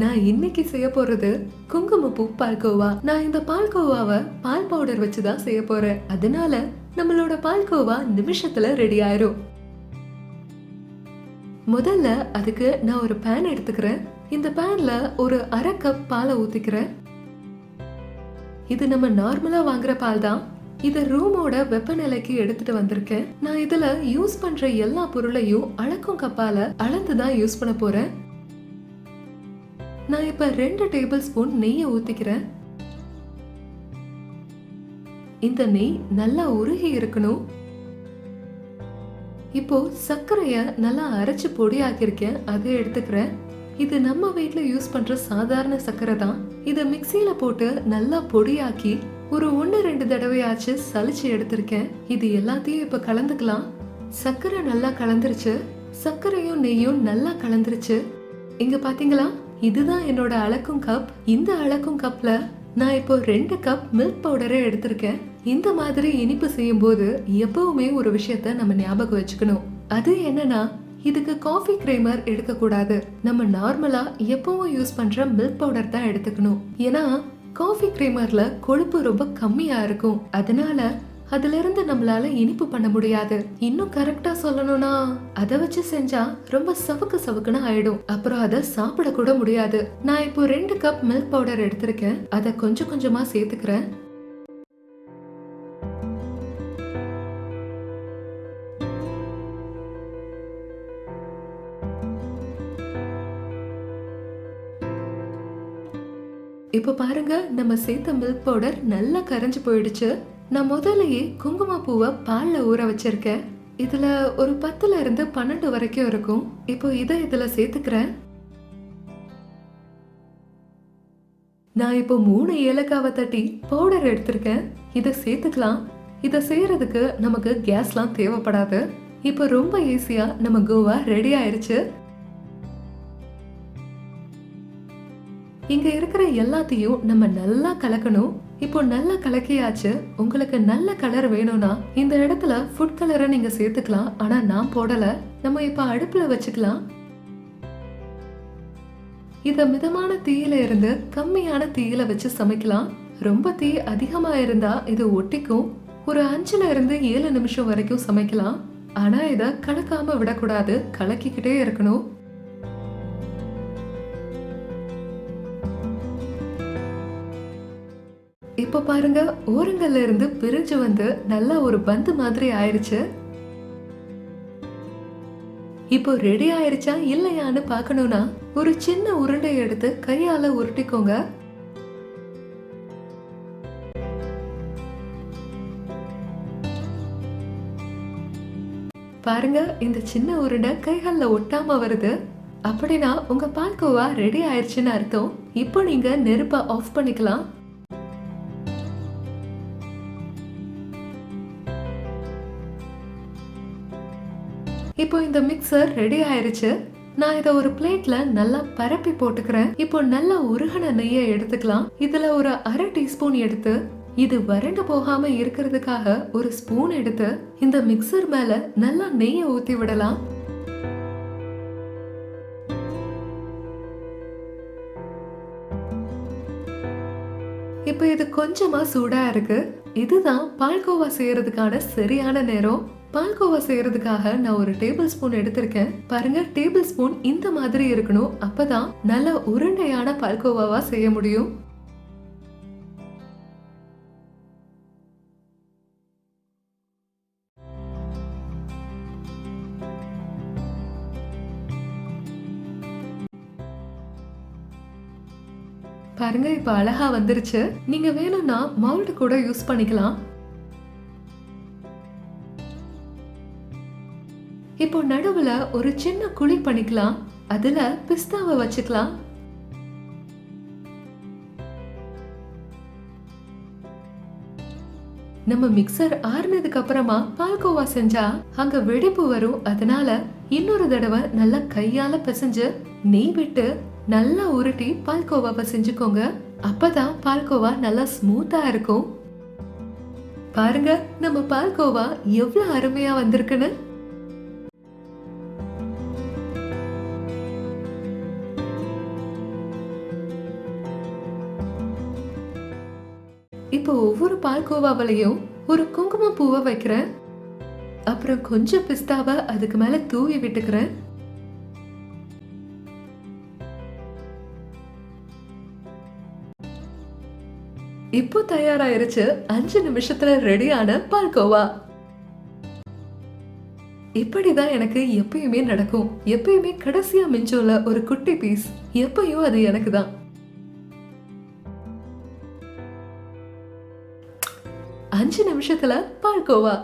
நான் இன்னைக்கு செய்ய போறது குங்குமப்பூ பால்கோவா நான் இந்த பால்கோவாவை பால் பவுடர் வச்சு தான் செய்ய போறேன். அதனால நம்மளோட பால்கோவா நிமிஷத்துல ரெடி ஆயிரும். முதல்ல அதுக்கு நான் ஒரு பேன் எடுத்துக்கிறேன். இந்த பேன்ல ஒரு அரை கப் பாலை ஊத்திக்கிறேன். இது நம்ம நார்மலா வாங்குற பால் தான். இத ரூமோட வெப்பநிலைக்கு எடுத்துட்டு வந்திருக்கேன். நான் இதுல யூஸ் பண்ற எல்லா பொருளையும் அளக்கும் கப்பால அளந்து தான் யூஸ் பண்ண போறேன். நான் இப்ப ரெண்டு டேபிள் ஸ்பூன் நெய்யை ஊத்திக்கிறேன். இந்த நெய் நல்லா உருகி இருக்கணும். இப்போ சர்க்கரைய நல்லா அரைச்சு பொடியாக்கியிருக்கேன். அதை எடுத்துக்கிறேன். இது நம்ம வீட்டில் யூஸ் பண்ற சாதாரண சர்க்கரை தான். இதை மிக்சியில போட்டு நல்லா பொடியாக்கி ஒரு ஒன்று ரெண்டு தடவையாச்சு சலிச்சு எடுத்திருக்கேன். இது எல்லாத்தையும் இப்போ கலந்துக்கலாம். சர்க்கரை நல்லா கலந்துருச்சு. சர்க்கரையும் நெய்யும் நல்லா கலந்துருச்சு. இங்க பாத்தீங்களா? இதுதான் என்னோட அளக்கும் கப் இந்த அளக்கும் கப்ல நான் இப்போ ரெண்டு கப் மில்க் பவுடரை எடுத்திருக்கேன். இந்த மாதிரி இனிப்பு செய்யும் போது எப்பவுமே ஒரு விஷயத்த நம்ம ஞாபகம் வச்சுக்கணும். அது என்னன்னா இதுக்கு காஃபி கிரேமர் எடுக்க கூடாது நம்ம நார்மலா எப்பவும் யூஸ் பண்ற மில்க் பவுடர் தான் எடுத்துக்கணும். ஏன்னா காஃபி கிரேமர்ல கொழுப்பு ரொம்ப கம்மியா இருக்கும். அதனால அதுல இருந்து நம்மளால இனிப்பு பண்ண முடியாது. இன்னும் கரெக்டா சொல்லணும்னா அதை வச்சு செஞ்சா ரொம்ப சவுக்கு சவுக்குன்னு ஆயிடும். அப்புறம் அதை சாப்பிட கூட முடியாது. நான் இப்போ ரெண்டு கப் மில்க் பவுடர் எடுத்திருக்கேன். அதை கொஞ்சம் கொஞ்சமா சேர்த்துக்கிறேன். இப்போ பாருங்க நம்ம சேர்த்த மில்க் பவுடர் நல்லா கரைஞ்சு போயிடுச்சு. நான் முதல்லையே குங்குமப்பூவை பாலில் ஊற வச்சிருக்கேன் இதில் ஒரு பத்துல இருந்து பன்னெண்டு வரைக்கும் இருக்கும். இப்போ இதை இதில் சேர்த்துக்கிறேன். நான் இப்போ மூணு ஏலக்காவை தட்டி பவுடர் எடுத்திருக்கேன். இதை சேர்த்துக்கலாம். இதை செய்யறதுக்கு நமக்கு கேஸ்லாம் தேவைப்படாது. இப்போ ரொம்ப ஈஸியாக நம்ம கோவா ரெடி ஆயிடுச்சு இங்கே இருக்கிற எல்லாத்தையும் நம்ம நல்லா கலக்கணும். இப்போ நல்லா கலக்கியாச்சு. உங்களுக்கு நல்ல கலர் வேணும்னா இந்த இடத்துல ஃபுட் கலரை நீங்க சேர்த்துக்கலாம். ஆனா நான் போடல. நம்ம இப்ப அடுப்புல வச்சுக்கலாம். இத மிதமான தீயில இருந்து கம்மியான தீயில வச்சு சமைக்கலாம். ரொம்ப தீ அதிகமா இருந்தா இது ஒட்டிக்கும். ஒரு அஞ்சுல இருந்து ஏழு நிமிஷம் வரைக்கும் சமைக்கலாம். ஆனா இத கலக்காம விடக்கூடாது. கலக்கிக்கிட்டே இருக்கணும். இப்போ பாருங்க ஓரங்கள்ல இருந்து பிரிஞ்சு வந்து நல்லா ஒரு பந்து மாதிரி ஆயிருச்சு. இப்போ ரெடி ஆயிருச்சா இல்லையான்னு பார்க்கணும்னா ஒரு சின்ன உருண்டை எடுத்து கையால உருட்டிக்கோங்க. பாருங்க இந்த சின்ன உருண்டை கைகள்ல ஒட்டாம வருது. அப்படின்னா உங்க பால்கோவா ரெடி ஆயிருச்சுன்னு அர்த்தம். இப்போ நீங்க நெருப்பை ஆஃப் பண்ணிக்கலாம். இப்போ இந்த மிக்சர் ரெடி ஆயிருச்சு. நான் இதை ஒரு பிளேட்ல நல்லா பரப்பி போட்டுக்கிறேன். இப்போ நல்லா உருகன நெய்யை எடுத்துக்கலாம். இதுல ஒரு அரை டீஸ்பூன் எடுத்து இது வறண்டு போகாம இருக்கிறதுக்காக ஒரு ஸ்பூன் எடுத்து இந்த மிக்சர் மேல நல்லா நெய்யை ஊத்தி விடலாம். இப்போ இது கொஞ்சமா சூடா இருக்கு. இதுதான் பால்கோவா செய்யறதுக்கான சரியான நேரம். பால்கோவா செய்யறதுக்காக நான் ஒரு டேபிள் ஸ்பூன் எடுத்திருக்கேன். பாருங்க டேபிள் ஸ்பூன் இந்த மாதிரி இருக்கணும். அப்பதான் நல்ல உருண்டையான பால்கோவாவா செய்ய முடியும். பாருங்க இப்ப அழகா வந்துருச்சு. நீங்க வேணும்னா மவுல்டு கூட யூஸ் பண்ணிக்கலாம். இப்போ நடுவுல ஒரு சின்ன குழி பண்ணிக்கலாம். அதுல பிஸ்தாவை வச்சுக்கலாம். நம்ம மிக்சர் ஆறுனதுக்கு அப்புறமா பால்கோவா செஞ்சா அங்க வெடிப்பு வரும். அதனால இன்னொரு தடவை நல்லா கையால பிசைஞ்சு நெய் விட்டு நல்லா உருட்டி பால்கோவாவை செஞ்சுக்கோங்க அப்பதான் பால்கோவா நல்லா ஸ்மூத்தா இருக்கும். பாருங்க நம்ம பால்கோவா எவ்வளவு அருமையா வந்திருக்குன்னு. இப்போ ஒவ்வொரு பால்கோவாவிலையும் ஒரு குங்கும பூவை வைக்கிறேன். அப்புறம் கொஞ்சம் பிஸ்தாவை அதுக்கு மேல தூவி விட்டுக்கிறேன். இப்போ தயாராயிருச்சு அஞ்சு நிமிஷத்துல ரெடியான பால்கோவா இப்படிதான் எனக்கு எப்பயுமே நடக்கும். எப்பயுமே கடைசியா மிஞ்சோல ஒரு குட்டி பீஸ். எப்பயும் அது எனக்கு தான். அஞ்சு நிமிஷத்துல பார்க்கோவா?